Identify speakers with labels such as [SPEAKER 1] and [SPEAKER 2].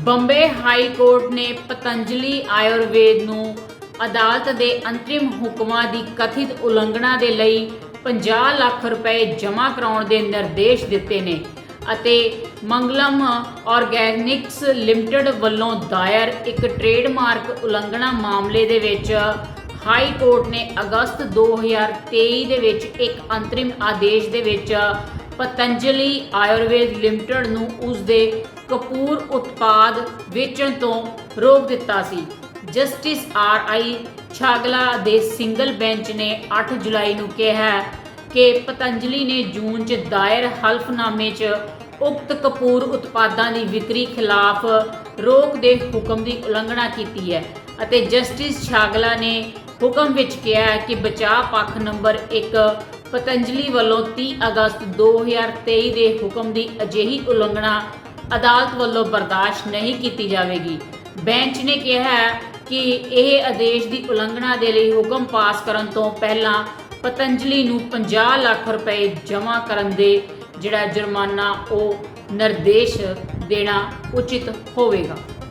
[SPEAKER 1] Bombay high court ਨੇ ਪਤੰਜਲੀ ਆਯੁਰਵੇਦ ਨੂੰ ਅਦਾਲਤ ਦੇ ਅੰਤਰਿਮ ਹੁਕਮਾਂ ਦੀ ਕਥਿਤ ਉਲੰਘਣਾ ਦੇ ਲਈ 50 ਲੱਖ ਰੁਪਏ ਜਮ੍ਹਾਂ ਕਰਾਉਣ ਦੇ ਨਿਰਦੇਸ਼ ਦਿੱਤੇ ਨੇ ਅਤੇ ਮੰਗਲਮ ਆਰਗੈਨਿਕਸ ਲਿਮਟਿਡ ਵੱਲੋਂ ਦਾਇਰ ਇੱਕ ਟ੍ਰੇਡਮਾਰਕ ਉਲੰਘਣਾ ਮਾਮਲੇ ਦੇ ਵਿੱਚ ਹਾਈ ਕੋਰਟ ਨੇ ਅਗਸਤ 2023 ਦੇ ਵਿੱਚ ਇੱਕ ਅੰਤਰਿਮ ਆਦੇਸ਼ ਦੇ ਵਿੱਚ ਪਤੰਜਲੀ ਆਯੁਰਵੇਦ ਲਿਮਟਿਡ ਨੂੰ ਉਸ ਦੇ ਕਪੂਰ ਉਤਪਾਦ ਵੇਚਣ ਤੋਂ ਰੋਕ ਦਿੱਤਾ ਸੀ। ਜਸਟਿਸ ਆਰ ਆਈ ਛਾਗਲਾ ਦੇ ਸਿੰਗਲ ਬੈਂਚ ਨੇ 8 ਜੁਲਾਈ ਨੂੰ ਕਿਹਾ ਕਿ ਪਤੰਜਲੀ ਨੇ ਜੂਨ 'ਚ ਦਾਇਰ ਹਲਫਨਾਮੇ 'ਚ ਉਕਤ ਕਪੂਰ ਉਤਪਾਦਾਂ ਦੀ ਵਿਕਰੀ ਖਿਲਾਫ ਰੋਕ ਦੇ ਹੁਕਮ ਦੀ ਉਲੰਘਣਾ ਕੀਤੀ ਹੈ ਅਤੇ ਜਸਟਿਸ ਛਾਗਲਾ ਨੇ ਹੁਕਮ ਵਿੱਚ ਕਿਹਾ ਹੈ ਕਿ ਬਚਾਅ ਪੱਖ ਨੰਬਰ 1 ਪਤੰਜਲੀ ਵੱਲੋਂ 30 ਅਗਸਤ 2023 ਦੇ ਹੁਕਮ ਦੀ ਅਜਿਹੀ ਉਲੰਘਣਾ ਅਦਾਲਤ ਵੱਲੋਂ ਬਰਦਾਸ਼ਤ ਨਹੀਂ ਕੀਤੀ ਜਾਵੇਗੀ। ਬੈਂਚ ਨੇ ਕਿਹਾ ਕਿ ਇਹ ਆਦੇਸ਼ ਦੀ ਉਲੰਘਣਾ ਦੇ ਲਈ ਹੁਕਮ ਪਾਸ ਕਰਨ ਤੋਂ ਪਹਿਲਾਂ ਪਤੰਜਲੀ ਨੂੰ 50 ਲੱਖ ਰੁਪਏ ਜਮ੍ਹਾਂ ਕਰਨ ਦੇ ਜਿਹੜਾ ਜੁਰਮਾਨਾ ਉਹ ਨਿਰਦੇਸ਼ ਦੇਣਾ ਉਚਿਤ ਹੋਵੇਗਾ।